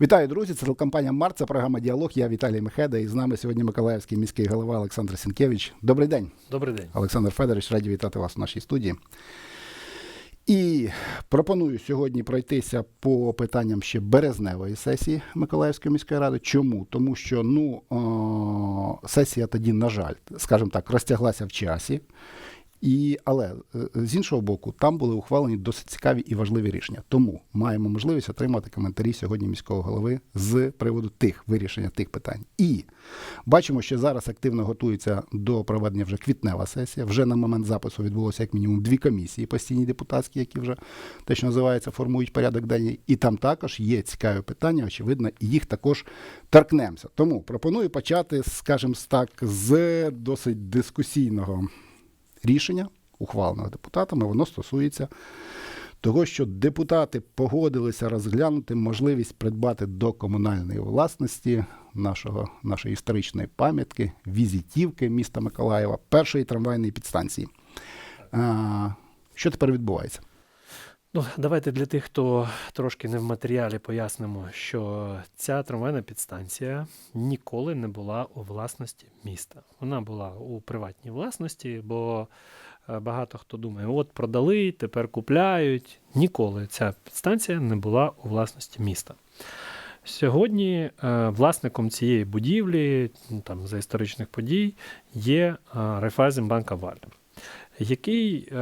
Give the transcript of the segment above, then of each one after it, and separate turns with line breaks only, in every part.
Вітаю, друзі! Це телекомпанія Март, це програма Діалог. Я Віталій Мехеда. І з нами сьогодні Миколаївський міський голова Олександр Сінкевич. Добрий день,
Добрий день.
Олександр Федорович. Раді вітати вас в нашій студії. І пропоную сьогодні пройтися по питанням ще березневої сесії Миколаївської міської ради. Чому? Тому що ну, о, сесія тоді, на жаль, скажімо так, розтяглася в часі. І, але е, з іншого боку, там були ухвалені досить цікаві і важливі рішення. Тому маємо можливість отримати коментарі сьогодні міського голови з приводу тих вирішення тих питань. І бачимо, що зараз активно готується до проведення вже квітнева сесія. Вже на момент запису відбулося як мінімум дві комісії постійні депутатські, які вже те, що називається, формують порядок денний. І там також є цікаві питання, очевидно, і їх також торкнемося. Тому пропоную почати, скажімо так, з досить дискусійного рішення, ухваленого депутатами, воно стосується того, що депутати погодилися розглянути можливість придбати до комунальної власності нашого, нашої історичної пам'ятки, візитівки міста Миколаєва, першої трамвайної підстанції. А, що тепер відбувається?
Ну, давайте для тих, хто трошки не в матеріалі, пояснимо, що ця трамвайна підстанція ніколи не була у власності міста. Вона була у приватній власності, бо е, багато хто думає, от продали, тепер купляють. Ніколи ця підстанція не була у власності міста. Сьогодні е, власником цієї будівлі, ну, там, за історичних подій, є е, Райфайзенбанк Аваль, який е,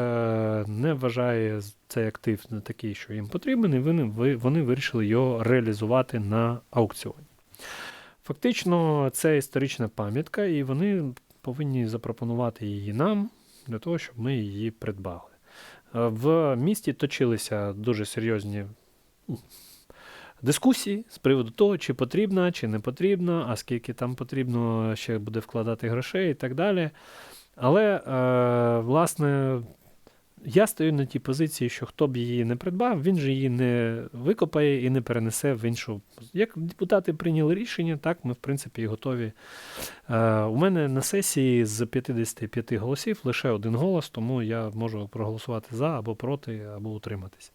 не вважає цей актив не такий, що їм потрібен, і вони, вони вирішили його реалізувати на аукціоні. Фактично, це історична пам'ятка, і вони повинні запропонувати її нам для того, щоб ми її придбали. Е, В місті точилися дуже серйозні ну, дискусії з приводу того, чи потрібна, чи не потрібна, а скільки там потрібно ще буде вкладати грошей і так далі. Але, е, власне, я стою на тій позиції, що хто б її не придбав, він же її не викопає і не перенесе в іншу. Як депутати прийняли рішення, так ми, в принципі, і готові. Е, у мене на сесії з 55 голосів лише один голос, тому я можу проголосувати за або проти, або утриматися.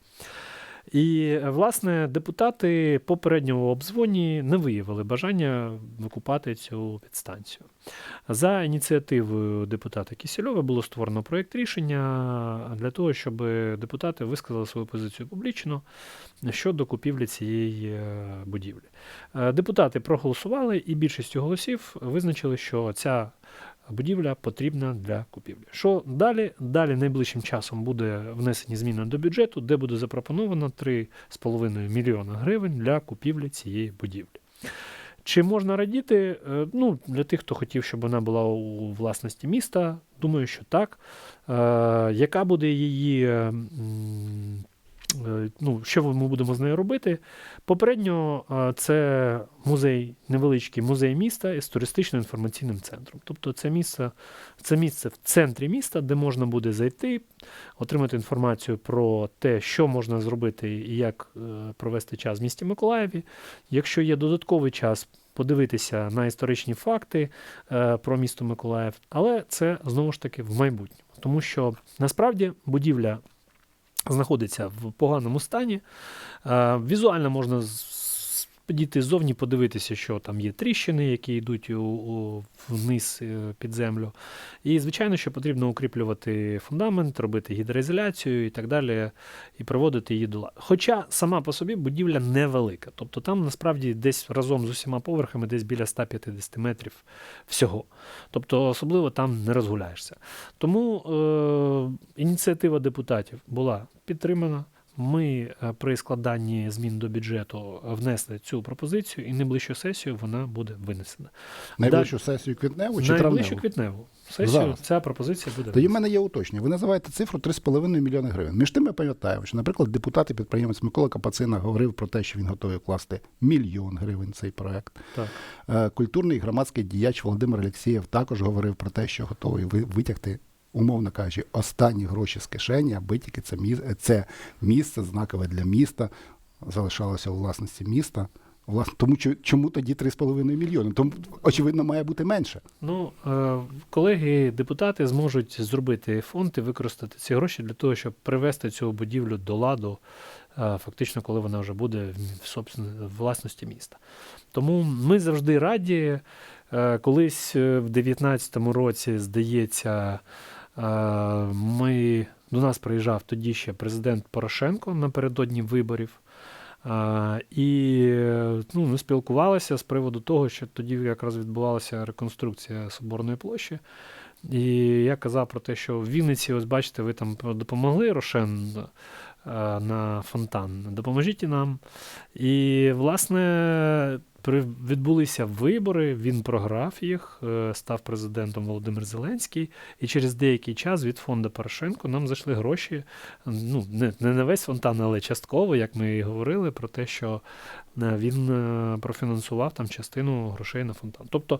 І, власне, депутати попереднього обдзвоні не виявили бажання викупати цю підстанцію. За ініціативою депутата Кісельова було створено проєкт рішення для того, щоб депутати висказали свою позицію публічно щодо купівлі цієї е, будівлі. Е, Депутати проголосували і більшістю голосів визначили, що ця будівля потрібна для купівлі. Що далі? Далі найближчим часом буде внесені зміни до бюджету, де буде запропоновано 3,5 мільйона гривень для купівлі цієї будівлі. Чи можна радіти? Е, Ну, для тих, хто хотів, щоб вона була у власності міста, думаю, що так. Е, яка буде її. Е, Ну, що ми будемо з нею робити? Попередньо е, це музей, невеличкий музей міста із туристично-інформаційним центром. Тобто це місце, це місце в центрі міста, де можна буде зайти, отримати інформацію про те, що можна зробити і як е, провести час в місті Миколаєві. Якщо є додатковий час, подивитися на історичні факти е, про місто Миколаїв, але це знову ж таки в майбутньому, тому що насправді будівля знаходиться в поганому стані. Е, Візуально можна підійти ззовні, подивитися, що там є тріщини, які йдуть у, у, вниз е, під землю. І, звичайно, що потрібно укріплювати фундамент, робити гідроізоляцію і так далі, і проводити її до ладу. Хоча сама по собі будівля невелика. Тобто там насправді десь разом з усіма поверхами десь біля 150 метрів всього. Тобто особливо там не розгуляєшся. Тому е, ініціатива депутатів була підтримана. Ми е, при складанні змін до бюджету внесли цю пропозицію, і найближчу сесію вона буде винесена.
Найближчу сесію квітневу чи
Найближчу квітневу сесію
Зараз.
ця пропозиція буде
Тоді в мене є уточнення. Ви називаєте цифру 3,5 мільйони гривень. Між тим я пам'ятаю, що, наприклад, депутат і підприємець Микола Капацина говорив про те, що він готовий вкласти мільйон гривень цей проект.
Так.
Е, Культурний і громадський діяч Володимир Олексєєв також говорив про те, що готовий витягти, умовно кажучи, останні гроші з кишені, аби тільки це місце, це місце знакове для міста залишалося у власності міста. Власне, тому чому тоді 3,5 мільйони? Тому очевидно має бути менше.
Ну, е, колеги, депутати зможуть зробити фонд і використати ці гроші для того, щоб привести цю будівлю до ладу е, фактично, коли вона вже буде в власності міста. Тому ми завжди раді. Е, Колись в 19-му році, здається, ми, до нас приїжджав тоді ще президент Порошенко напередодні виборів. І е, ну, ми спілкувалися з приводу того, що тоді якраз відбувалася реконструкція Соборної площі. І я казав про те, що в Вінниці, ось бачите, ви там допомогли Рошен е, на фонтан. Допоможіть і нам. І, власне, відбулися вибори, він програв їх, е, став президентом Володимир Зеленський. І через деякий час від фонду Порошенко нам зайшли гроші. Ну, не, не на весь фонтан, але частково, як ми і говорили, про те, що він е, профінансував там частину грошей на фонтан. Тобто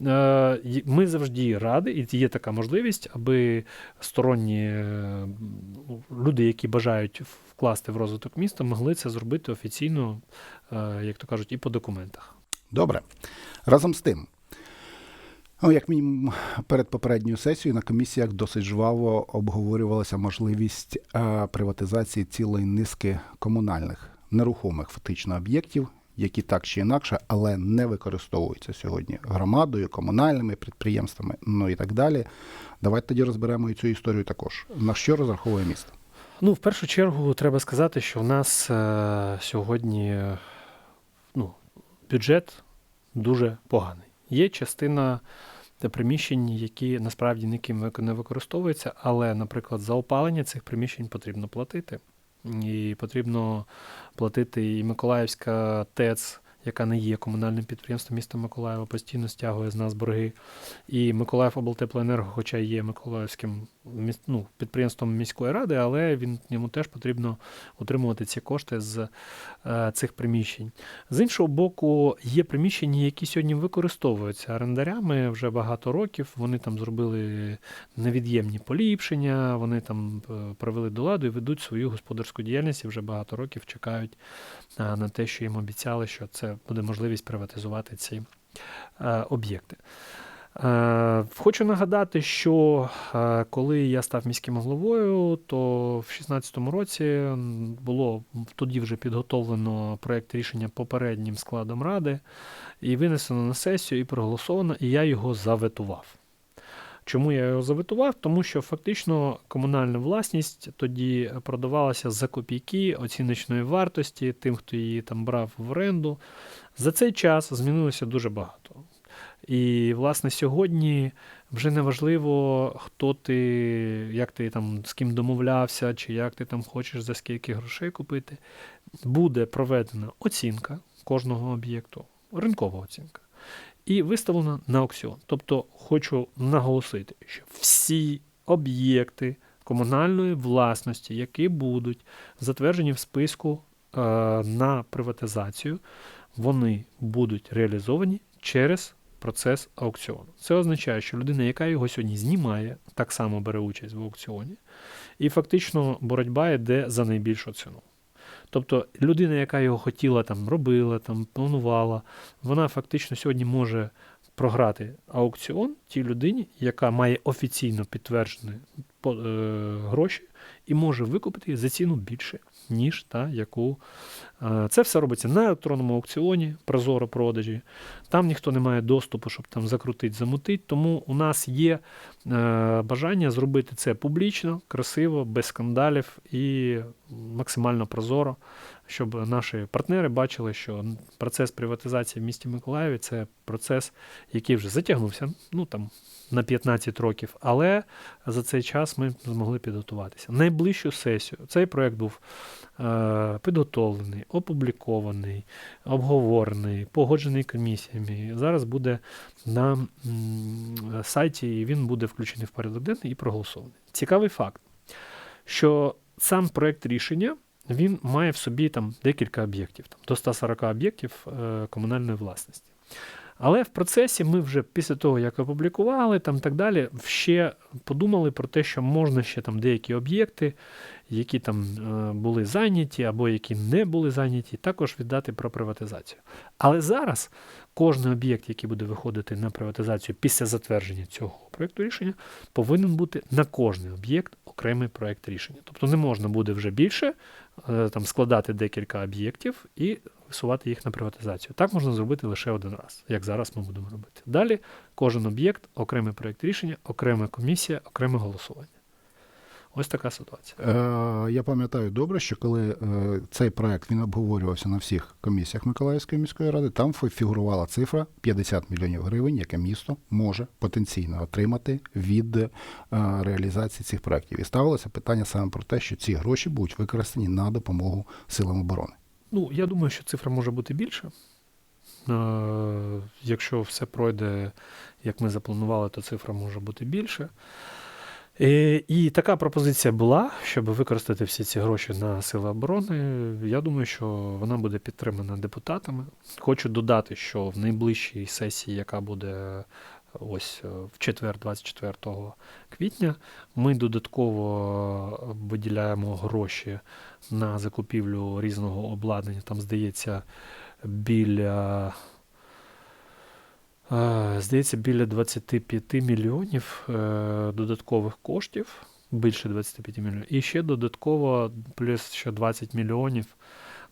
е, ми завжди раді, і є така можливість, аби сторонні е, люди, які бажають вкласти в розвиток міста, могли це зробити офіційно, е, як то кажуть, і по документах.
Добре. Разом з тим, ну, як мінімум, перед попередньою сесією на комісіях досить жваво обговорювалася можливість е, приватизації цілої низки комунальних нерухомих фактично об'єктів, які так чи інакше, але не використовуються сьогодні громадою, комунальними підприємствами, ну і так далі. Давайте тоді розберемо і цю історію також. На що розраховує місто?
Ну, в першу чергу, треба сказати, що в нас е, сьогодні ну, бюджет дуже поганий. Є частина е, приміщень, які насправді ніким не використовуються, але, наприклад, за опалення цих приміщень потрібно платити. І потрібно платити і Миколаївська ТЕЦ, яка не є комунальним підприємством міста Миколаєва, постійно стягує з нас борги. І Миколаїв облтеплоенерго, хоча є Миколаївським ну, підприємством міської ради, але він йому теж потрібно утримувати ці кошти з е, цих приміщень. З іншого боку, є приміщення, які сьогодні використовуються орендарями вже багато років. Вони там зробили невід'ємні поліпшення, вони там е, привели до ладу і ведуть свою господарську діяльність і вже багато років чекають е, на те, що їм обіцяли, що це буде можливість приватизувати ці об'єкти. Е, Хочу нагадати, що е, коли я став міським головою, то в 2016 році було тоді вже підготовлено проєкт рішення попереднім складом ради і винесено на сесію і проголосовано, і я його заветував. Чому я його заветував? Тому що фактично комунальна власність тоді продавалася за копійки оціночної вартості тим, хто її там брав в оренду. За цей час змінилося дуже багато. І, власне, сьогодні вже не важливо, хто ти, як ти там з ким домовлявся, чи як ти там хочеш за скільки грошей купити. Буде проведена оцінка кожного об'єкту, ринкова оцінка, і виставлена на аукціон. Тобто, хочу наголосити, що всі об'єкти комунальної власності, які будуть затверджені в списку е, на приватизацію, вони будуть реалізовані через процес аукціону. Це означає, що людина, яка його сьогодні знімає, так само бере участь в аукціоні, і фактично боротьба йде за найбільшу ціну. Тобто людина, яка його хотіла, там, робила, там, планувала, вона фактично сьогодні може програти аукціон тій людині, яка має офіційно підтверджені е, гроші, і може викупити за ціну більше, ніж та, яку. Е, Це все робиться на електронному аукціоні, прозоро продажі. Там ніхто не має доступу, щоб там закрутити, замутити. Тому у нас є е, бажання зробити це публічно, красиво, без скандалів і максимально прозоро, щоб наші партнери бачили, що процес приватизації в місті Миколаєві це процес, який вже затягнувся, ну там на 15 років, але за цей час ми змогли підготуватися. Найближчу сесію цей проект був е, підготовлений, опублікований, обговорений, погоджений комісіями. Зараз буде на сайті, і він буде включений в порядок денний і проголосований. Цікавий факт, що сам проект рішення він має в собі там декілька об'єктів, там, до 140 об'єктів е, комунальної власності. Але в процесі ми вже після того, як опублікували там так далі, ще подумали про те, що можна ще там деякі об'єкти, які там е, були зайняті або які не були зайняті, також віддати про приватизацію. Але зараз кожен об'єкт, який буде виходити на приватизацію після затвердження цього проєкту рішення, повинен бути на кожний об'єкт окремий проєкт рішення. Тобто не можна буде вже більше е, там, складати декілька об'єктів і висувати їх на приватизацію. Так можна зробити лише один раз, як зараз ми будемо робити. Далі кожен об'єкт, окремий проєкт рішення, окрема комісія, окреме голосування. Ось така ситуація.
Е, я пам'ятаю добре, що коли е, цей проект він обговорювався на всіх комісіях Миколаївської міської ради, там фі- фігурувала цифра 50 мільйонів гривень, яке місто може потенційно отримати від е, реалізації цих проєктів. І ставилося питання саме про те, що ці гроші будуть використані на допомогу силам оборони.
Ну, я думаю, що цифра може бути більша. Е, Якщо все пройде, як ми запланували, то цифра може бути більше. Е, І така пропозиція була, щоб використати всі ці гроші на сили оборони. Я думаю, що вона буде підтримана депутатами. Хочу додати, що в найближчій сесії, яка буде ось е, в четвер, 24 квітня, ми додатково виділяємо гроші на закупівлю різного обладнання. Там, здається, біля. Здається, біля 25 мільйонів е, додаткових коштів, більше 25 мільйонів, і ще додатково плюс ще 20 мільйонів.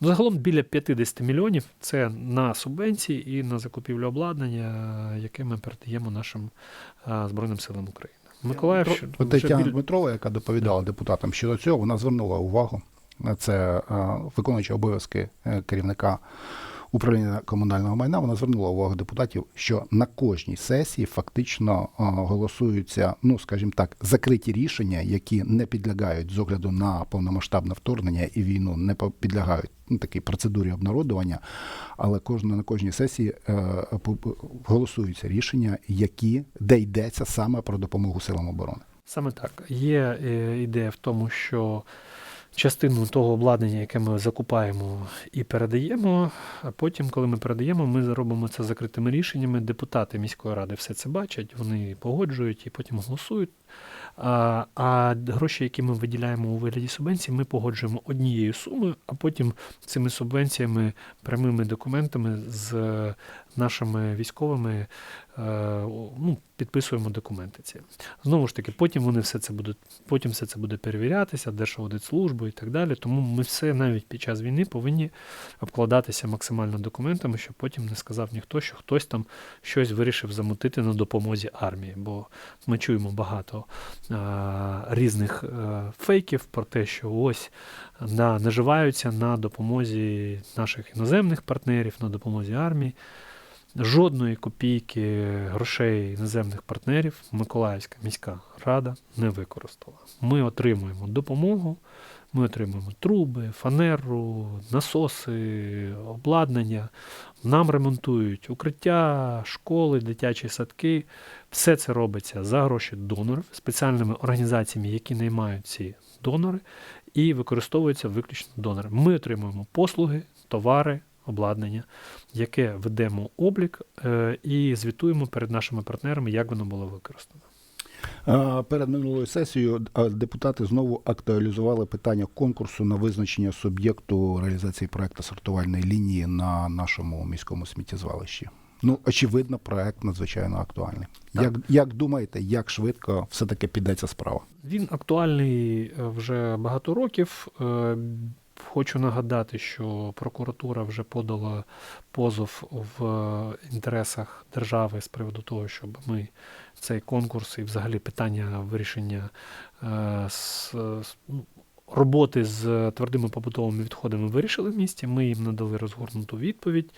Ну, загалом біля 50 мільйонів це на субвенції і на закупівлю обладнання, яке ми передаємо нашим Збройним силам України. Миколаївщина
Тетяна
біль-
Дмитрова, яка доповідала депутатам щодо цього, вона звернула увагу. Це е, виконуючи обов'язки е, керівника управління комунального майна. Вона звернула увагу депутатів, що на кожній сесії фактично голосуються, ну скажімо так, закриті рішення, які не підлягають з огляду на повномасштабне вторгнення і війну, не підлягають ну, такій процедурі обнародування. Але кожна на кожній сесії е, голосуються рішення, які де йдеться саме про допомогу силам оборони.
Саме так. Є е, ідея в тому, що частину того обладнання, яке ми закупаємо і передаємо, а потім, коли ми передаємо, ми робимо це закритими рішеннями. Депутати міської ради все це бачать, вони погоджують і потім голосують. А, а гроші, які ми виділяємо у вигляді субвенцій, ми погоджуємо однією сумою, а потім цими субвенціями, прямими документами з нашими військовими е, ну, підписуємо документи ці. Знову ж таки, потім вони все це будуть, потім все це буде перевірятися, Держаудитслужбою і так далі. Тому ми все навіть під час війни повинні обкладатися максимально документами, щоб потім не сказав ніхто, що хтось там щось вирішив замутити на допомозі армії. Бо ми чуємо багато а, різних а, фейків про те, що ось на, наживаються на допомозі наших іноземних партнерів, на допомозі армії. Жодної копійки грошей іноземних партнерів Миколаївська міська рада не використала. Ми отримуємо допомогу, ми отримуємо труби, фанеру, насоси, обладнання. Нам ремонтують укриття, школи, дитячі садки. Все це робиться за гроші донорів, спеціальними організаціями, які наймають ці донори, і використовуються виключно донори. Ми отримуємо послуги, товари, обладнання, яке ведемо облік е, і звітуємо перед нашими партнерами, як воно було використано.
Е, Перед минулою сесією е, депутати знову актуалізували питання конкурсу на визначення суб'єкту реалізації проекту сортувальної лінії на нашому міському сміттєзвалищі. Ну, очевидно, проект надзвичайно актуальний.
Так.
Як, як думаєте, як швидко все-таки піде ця справа?
Він актуальний е, вже багато років. Е, Хочу нагадати, що прокуратура вже подала позов в е, інтересах держави з приводу того, щоб ми цей конкурс і взагалі питання вирішення е, с- с- ну, роботи з твердими побутовими відходами вирішили в місті. Ми їм надали розгорнуту відповідь.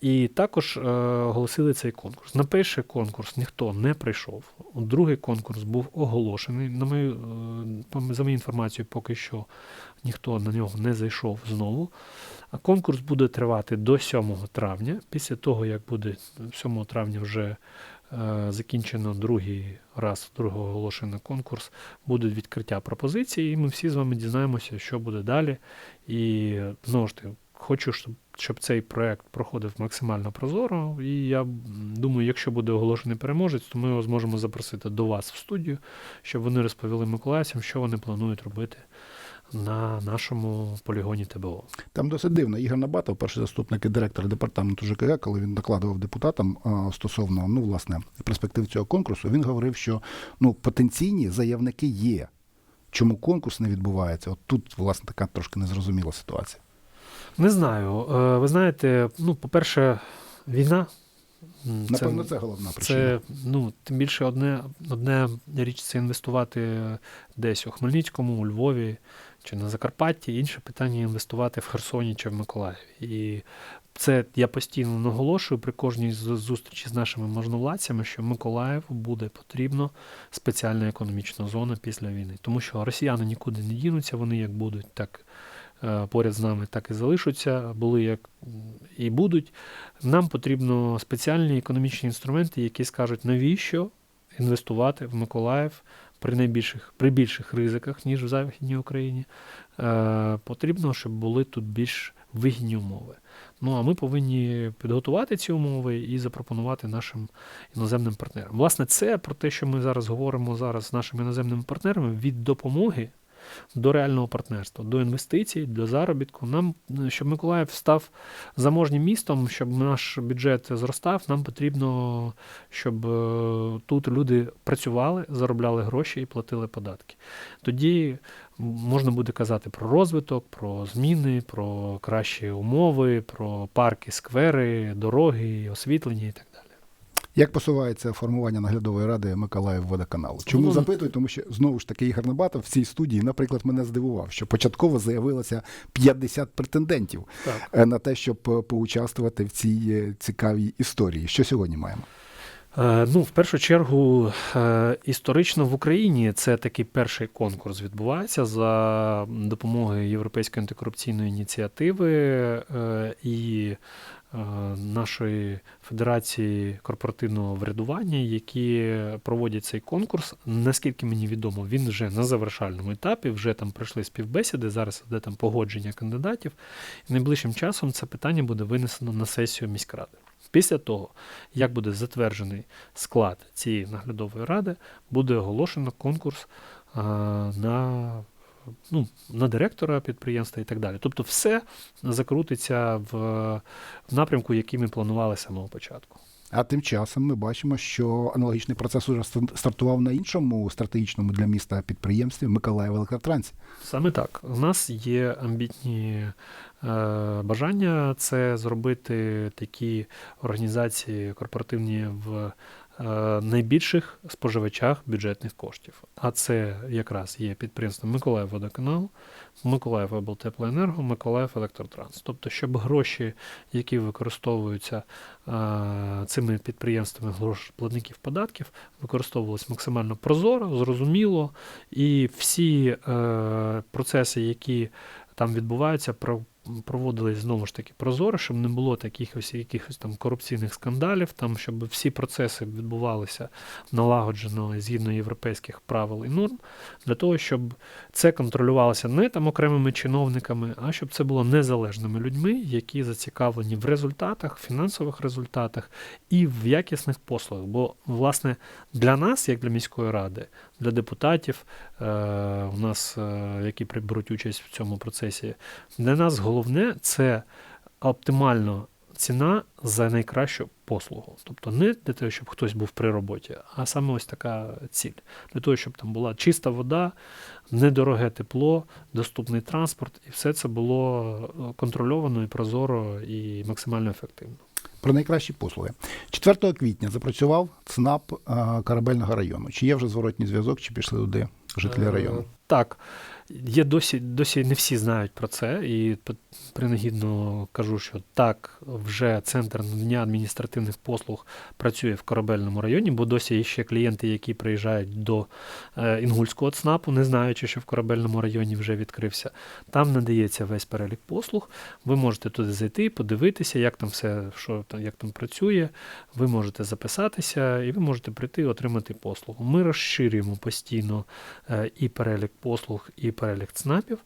І також е, оголосили цей конкурс. На перший конкурс ніхто не прийшов. Другий конкурс був оголошений. На мою, е, за мою інформацію, поки що ніхто на нього не зайшов знову. А конкурс буде тривати до 7 травня. Після того, як буде 7 травня вже е, закінчено другий раз, другий оголошений конкурс, буде відкриття пропозицій, і ми всі з вами дізнаємося, що буде далі. І знову ж таки, хочу, щоб, щоб цей проект проходив максимально прозоро. І я думаю, якщо буде оголошений переможець, то ми його зможемо запросити до вас в студію, щоб вони розповіли миколаївцям, що вони планують робити на нашому полігоні ТБО.
Там досить дивно. Ігор Набатов, перший заступник і директор департаменту ЖКГ, коли він докладував депутатам стосовно ну, власне, перспектив цього конкурсу, він говорив, що ну, потенційні заявники є. Чому конкурс не відбувається? От тут, власне, така трошки незрозуміла ситуація.
Не знаю. Е, Ви знаєте, ну, по-перше, війна.
Напевно, це, головна причина.
Це ну, тим більше одне, одне річ це інвестувати десь у Хмельницькому, у Львові чи на Закарпатті. Інше питання інвестувати в Херсоні чи в Миколаєві. І це я постійно наголошую при кожній зустрічі з нашими можновладцями, що Миколаєву буде потрібно спеціальна економічна зона після війни. Тому що росіяни нікуди не дінуться, вони як будуть, так е, поряд з нами, так і залишаться, були як і будуть. Нам потрібно спеціальні економічні інструменти, які скажуть, навіщо інвестувати в Миколаїв при найбільших при більших ризиках, ніж в Західній Україні. Е, потрібно, щоб були тут більш вигідні умови. Ну а ми повинні підготувати ці умови і запропонувати нашим іноземним партнерам. Власне, це про те, що ми зараз говоримо зараз з нашими іноземними партнерами від допомоги до реального партнерства, до інвестицій, до заробітку. Нам, щоб Миколаїв став заможнім містом, щоб наш бюджет зростав, нам потрібно, щоб е, тут люди працювали, заробляли гроші і платили податки. Тоді можна буде казати про розвиток, про зміни, про кращі умови, про парки, сквери, дороги, освітлення і так.
Як посувається формування наглядової ради Миколаїв водоканалу? Чому
Ну,
запитую? Тому що знову ж таки Ігор Набатов в цій студії, наприклад, мене здивував, що початково заявилося 50 претендентів
Так.
е, на те, щоб е, поучаствувати в цій е, цікавій історії. Що сьогодні маємо?
Ну, в першу чергу, історично в Україні це такий перший конкурс відбувається за допомогою Європейської антикорупційної ініціативи і нашої Федерації корпоративного врядування, які проводять цей конкурс. Наскільки мені відомо, він вже на завершальному етапі, вже там пройшли співбесіди, зараз іде там погодження кандидатів. І найближчим часом це питання буде винесено на сесію міськради. Після того, як буде затверджений склад цієї наглядової ради, буде оголошено конкурс а, на, ну, на директора підприємства і так далі. Тобто все закрутиться в, в напрямку, який ми планували з самого початку.
А тим часом ми бачимо, що аналогічний процес уже стартував на іншому стратегічному для міста підприємстві Миколаїв Електротрансі.
Саме так. У нас є амбітні е, бажання це зробити такі організації корпоративні в найбільших споживачах бюджетних коштів. А це якраз є підприємство Миколаїв Водоканал, Миколаїв Облтеплоенерго, Миколаїв Електротранс. Тобто, щоб гроші, які використовуються е, цими підприємствами грош платників податків, використовувалися максимально прозоро, зрозуміло, і всі е, процеси, які там відбуваються, проводились знову ж таки прозоро, щоб не було таких ось якихось там корупційних скандалів, там, щоб всі процеси відбувалися налагоджено згідно європейських правил і норм, для того, щоб це контролювалося не там окремими чиновниками, а щоб це було незалежними людьми, які зацікавлені в результатах, фінансових результатах і в якісних послугах. Бо, власне, для нас, як для міської ради, для депутатів, е, у нас, е, які при- беруть участь в цьому процесі, для нас головне це оптимальна ціна за найкращу послугу. Тобто не для того, щоб хтось був при роботі, а саме ось така ціль. Для того, щоб там була чиста вода, недороге тепло, доступний транспорт, і все це було е, контрольовано і прозоро і максимально ефективно.
Про найкращі послуги. 4 квітня запрацював ЦНАП а, Корабельного району. Чи є вже зворотній зв'язок, чи пішли туди жителі
Е,
району?
Так. Є досі, досі не всі знають про це, і принагідно кажу, що так, вже центр надання адміністративних послуг працює в корабельному районі, бо досі є ще клієнти, які приїжджають до е, Інгульського ЦНАПу, не знаючи, що в корабельному районі вже відкрився. Там надається весь перелік послуг. Ви можете туди зайти, подивитися, як там все, що як там працює. Ви можете записатися, і ви можете прийти отримати послугу. Ми розширюємо постійно е, і перелік послуг, і перелік ЦНАПів.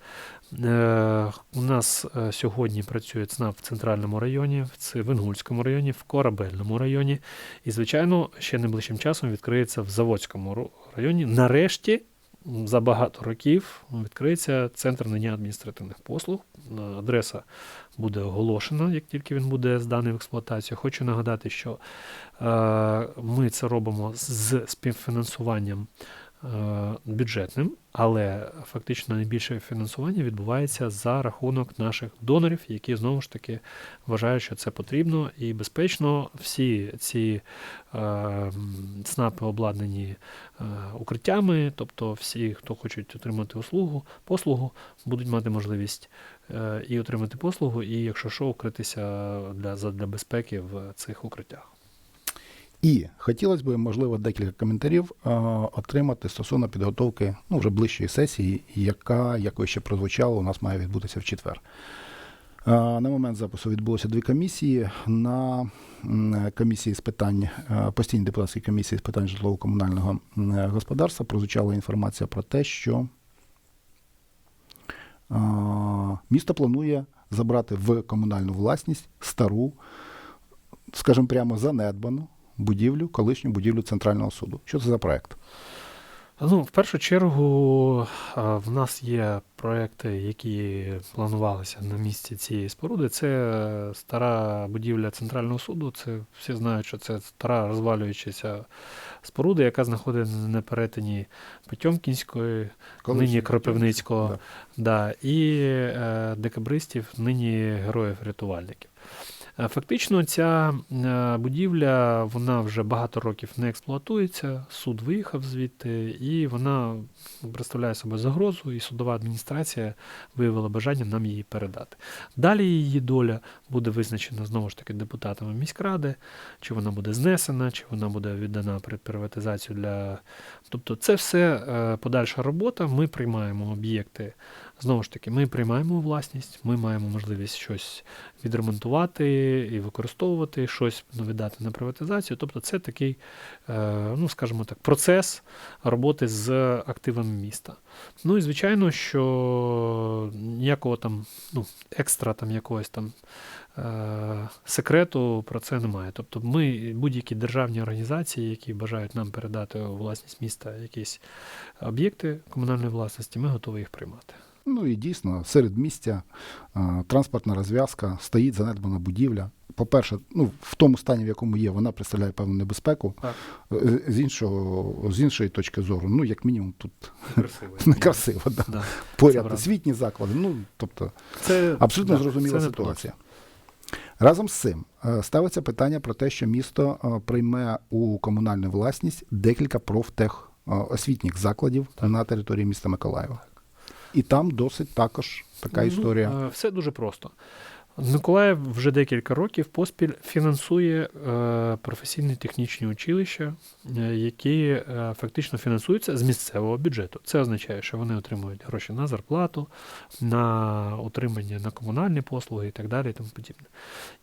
Е, У нас е, сьогодні працює ЦНАП в центральному районі, в Ц- в Інгульському районі, в Корабельному районі. І, звичайно, ще найближчим часом відкриється в Заводському районі. Нарешті за багато років відкриється центр надання адміністративних послуг. Адреса буде оголошена, як тільки він буде зданий в експлуатацію. Хочу нагадати, що е, ми це робимо з співфінансуванням бюджетним, але фактично найбільше фінансування відбувається за рахунок наших донорів, які знову ж таки вважають, що це потрібно і безпечно. Всі ці е, ЦНАПи обладнані е, укриттями, тобто всі, хто хочуть отримати услугу, послугу, будуть мати можливість е, і отримати послугу, і якщо що, укритися для, для безпеки в цих укриттях.
І хотілося б, можливо, декілька коментарів е, отримати стосовно підготовки ну, вже ближчої сесії, яка, якою ще прозвучало, у нас має відбутися в четвер. Е, на момент запису відбулося дві комісії. На комісії з питань, е, постійній депутатській комісії з питань житлово-комунального господарства прозвучала інформація про те, що е, місто планує забрати в комунальну власність стару, скажімо прямо, занедбану будівлю, колишню будівлю Центрального суду. Що це за проект?
Ну, в першу чергу, в нас є проекти, які планувалися на місці цієї споруди. Це стара будівля Центрального суду. Це всі знають, що це стара розвалюючася споруда, яка знаходиться на перетині Потьомкінської, нині Кропивницького,
Да.
да, і е, декабристів, нині героїв-рятувальників. Е, Фактично, ця е, будівля вона вже багато років не експлуатується. Суд виїхав звідти, і вона представляє собою загрозу, і судова адміністрація виявила бажання нам її передати. Далі її доля буде визначена знову ж таки депутатами міськради, чи вона буде знесена, чи вона буде віддана під приватизацію для. Тобто, це все е, подальша робота. Ми приймаємо об'єкти. Знову ж таки, ми приймаємо власність, ми маємо можливість щось відремонтувати і використовувати, щось віддати на приватизацію. Тобто, це такий, е, ну скажімо так, процес роботи з активами міста. Ну і звичайно, що ніякого там ну, екстра там якогось там. е, Секрету про це немає. Тобто, ми будь-які державні організації, які бажають нам передати у власність міста якісь об'єкти комунальної власності, ми готові їх приймати.
Ну і дійсно, серед місця транспортна розв'язка, стоїть занедбана будівля. По-перше, ну, в тому стані, в якому є, вона представляє певну небезпеку.
Так.
Е, З, іншого, з іншої точки зору, ну, як мінімум, тут
Красиво.
некрасиво. Да.
Да.
Поряд освітні заклади. Ну, тобто,
Це
Абсолютно
да,
зрозуміла
це
ситуація. Разом з цим е, ставиться питання про те, що місто е, прийме у комунальну власність декілька профтех е, освітніх закладів на території міста Миколаєва. І там досить також така
Ну,
історія.
е, Все дуже просто. Миколаїв вже декілька років поспіль фінансує е, професійні технічні училища, е, які е, фактично фінансуються з місцевого бюджету. Це означає, що вони отримують гроші на зарплату, на утримання на комунальні послуги і так далі. І тому подібне.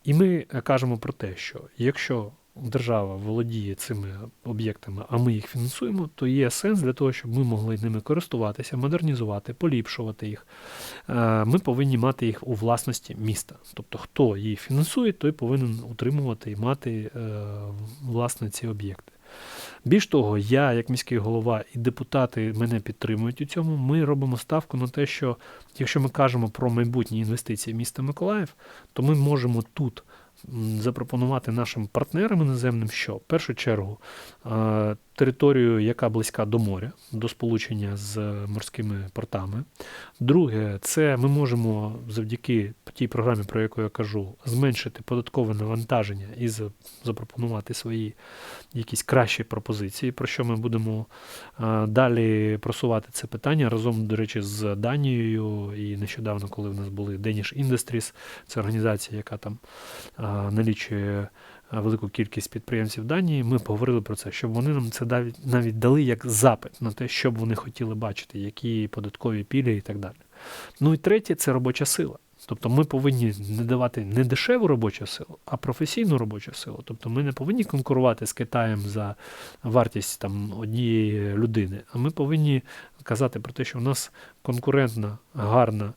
І ми е, кажемо про те, що якщо держава володіє цими об'єктами, а ми їх фінансуємо, то є сенс для того, щоб ми могли ними користуватися, модернізувати, поліпшувати їх. Е, Ми повинні мати їх у власності міста. Тобто, хто їх фінансує, той повинен утримувати і мати е, власне ці об'єкти. Більш того, я, як міський голова, і депутати мене підтримують у цьому. Ми робимо ставку на те, що якщо ми кажемо про майбутні інвестиції міста Миколаїв, то ми можемо тут запропонувати нашим партнерам іноземним, що? В першу чергу е, територію, яка близька до моря, до сполучення з морськими портами. Друге, це ми можемо завдяки тій програмі, про яку я кажу, зменшити податкове навантаження і запропонувати свої якісь кращі пропозиції, про що ми будемо е, далі просувати це питання разом, до речі, з Данією. І нещодавно, коли в нас були Danish Industries, це організація, яка там е, налічує велику кількість підприємців Данії, ми поговорили про це, щоб вони нам це навіть дали як запит на те, що б вони хотіли бачити, які податкові пільги і так далі. Ну і третє це робоча сила. Тобто ми повинні не давати не дешеву робочу силу, а професійну робочу силу. Тобто ми не повинні конкурувати з Китаєм за вартість там однієї людини, а ми повинні казати про те, що у нас конкурентна, гарна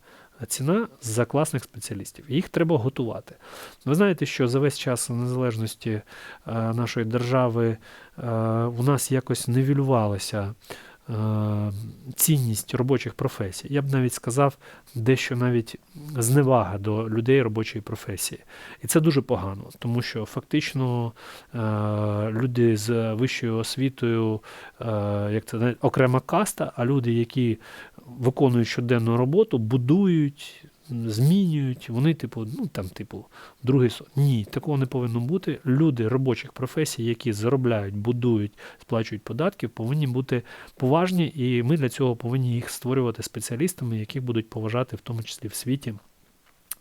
ціна за класних спеціалістів. Їх треба готувати. Ви знаєте, що за весь час незалежності е, нашої держави е, у нас якось нивелювалася е, цінність робочих професій. Я б навіть сказав, дещо навіть зневага до людей робочої професії. І це дуже погано, тому що фактично е, люди з вищою освітою, е, як це окрема каста, а люди, які виконують щоденну роботу, будують. Змінюють, вони, типу, ну там, типу, другий сон. Ні, такого не повинно бути. Люди робочих професій, які заробляють, будують, сплачують податки, повинні бути поважні, і ми для цього повинні їх створювати спеціалістами, яких будуть поважати, в тому числі в світі.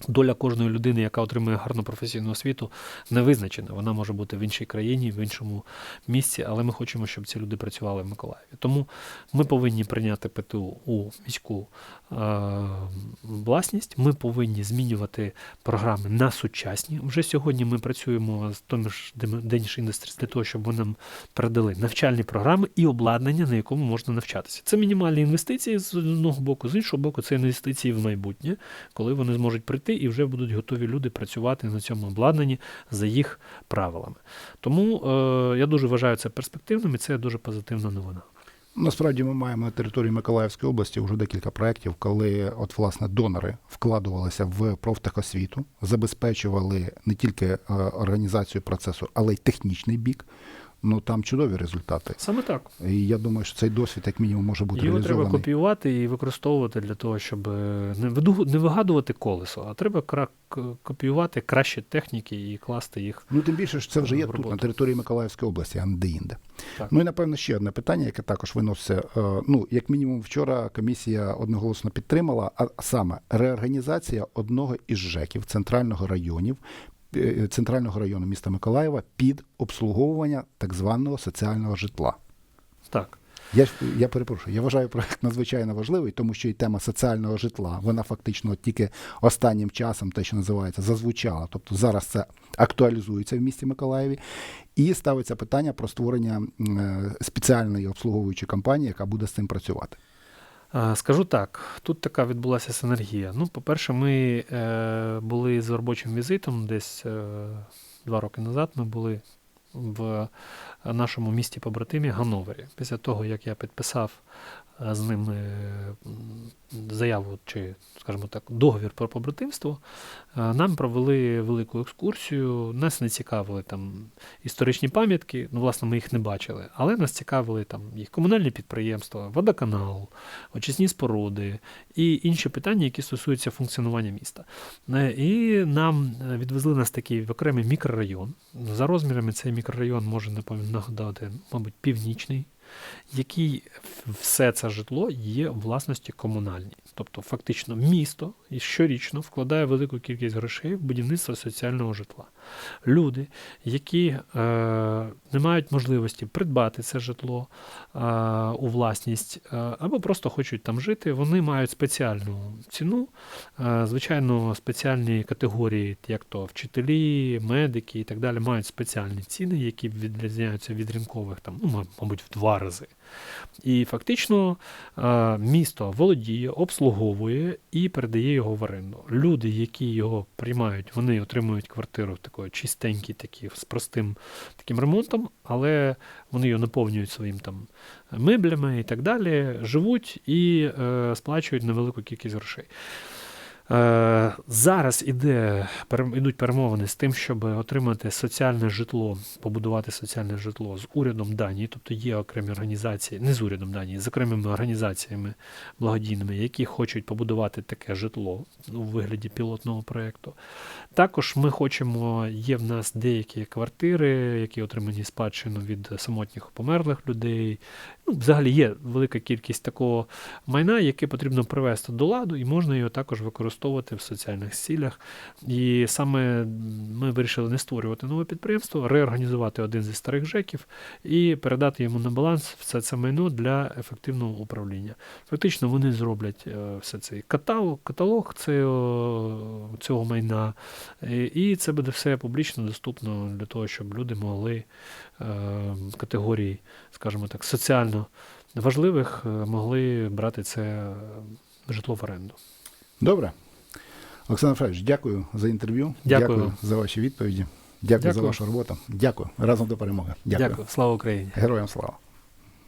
Доля кожної людини, яка отримує гарну професійну освіту, не визначена. Вона може бути в іншій країні, в іншому місці, але ми хочемо, щоб ці люди працювали в Миколаєві. Тому ми повинні прийняти ПТУ у міську е, власність. Ми повинні змінювати програми на сучасні. Вже сьогодні ми працюємо з тими ж Danish Industries для того, щоб вони нам передали навчальні програми і обладнання, на якому можна навчатися. Це мінімальні інвестиції з одного боку, з іншого боку, це інвестиції в майбутнє, коли вони зможуть прийти і вже будуть готові люди працювати на цьому обладнанні за їх правилами. Тому е, я дуже вважаю це перспективним і це дуже позитивна новина.
Насправді ми маємо на території Миколаївської області вже декілька проєктів, коли от власне донори вкладувалися в профтехосвіту, забезпечували не тільки е, організацію процесу, але й технічний бік. Ну там чудові результати.
Саме так.
І я думаю, що цей досвід, як мінімум, може бути
Його треба копіювати і використовувати для того, щоб е, не не вигадувати колесо, а треба кра- копіювати кращі техніки і класти їх.
Ну тим більше що це вже є тут, на території Миколаївської області, а не де-інде.
Так.
Ну і напевно ще одне питання, яке також виноситься. е, Ну, як мінімум, вчора комісія одноголосно підтримала, а саме реорганізація одного із ЖЕКів центрального районів. Е, Центрального району міста Миколаєва під обслуговування так званого соціального житла.
Так.
Я, я перепрошую, я вважаю проект надзвичайно важливий, тому що і тема соціального житла, вона фактично тільки останнім часом, те, що називається, зазвучала. Тобто зараз це актуалізується в місті Миколаєві. І ставиться питання про створення е, спеціальної обслуговуючої компанії, яка буде з цим працювати.
Скажу так, тут така відбулася синергія. Ну, по-перше, ми е, були з робочим візитом десь е, два роки назад. Ми були в нашому місті побратимі Гановері. Після того, як я підписав з ними м, заяву чи, скажімо так, договір про побратимство, е, нам провели велику екскурсію. Нас не цікавили там історичні пам'ятки. Ну, власне, ми їх не бачили, але нас цікавили там їх комунальні підприємства, водоканал, очисні споруди і інші питання, які стосуються функціонування міста. Е, І нам е, відвезли нас такий в окремий мікрорайон. За розмірами цей мікрорайон може нагадати, мабуть, північний, який все це житло є власності комунальній. Тобто, фактично, місто щорічно вкладає велику кількість грошей в будівництво соціального житла. Люди, які е, не мають можливості придбати це житло е, у власність е, або просто хочуть там жити, вони мають спеціальну ціну, е, звичайно, спеціальні категорії, як то вчителі, медики і так далі, мають спеціальні ціни, які відрізняються від ринкових, там, ну, мабуть, в два рази. І фактично е, місто володіє, обслуговує і передає його в оренду. Люди, які його приймають, вони отримують квартиру такої чистенькі, такі, з простим таким ремонтом, але вони його наповнюють своїм там меблями і так далі, живуть і е, сплачують невелику кількість грошей. Е, зараз іде, ідуть перемовини з тим, щоб отримати соціальне житло, побудувати соціальне житло з урядом Данії, тобто є окремі організації, не з урядом Данії, з окремими організаціями благодійними, які хочуть побудувати таке житло у вигляді пілотного проєкту. Також ми хочемо, є в нас деякі квартири, які отримані спадщину від самотніх померлих людей. Ну, взагалі є велика кількість такого майна, яке потрібно привести до ладу, і можна його також використовувати в соціальних цілях. І саме ми вирішили не створювати нове підприємство, реорганізувати один зі старих жеків і передати йому на баланс все це майно для ефективного управління. Фактично вони зроблять е, все цей каталог, каталог цього, цього майна, і це буде все публічно доступно для того, щоб люди могли е, категорії, скажімо так, соціально важливих е, могли брати це е, житло в оренду.
Добре. Олександр Федорович, дякую за інтерв'ю.
Дякую.
за ваші відповіді. Дякую, за вашу роботу. Дякую. Разом до перемоги. Дякую.
Дякую. Слава Україні!
Героям слава.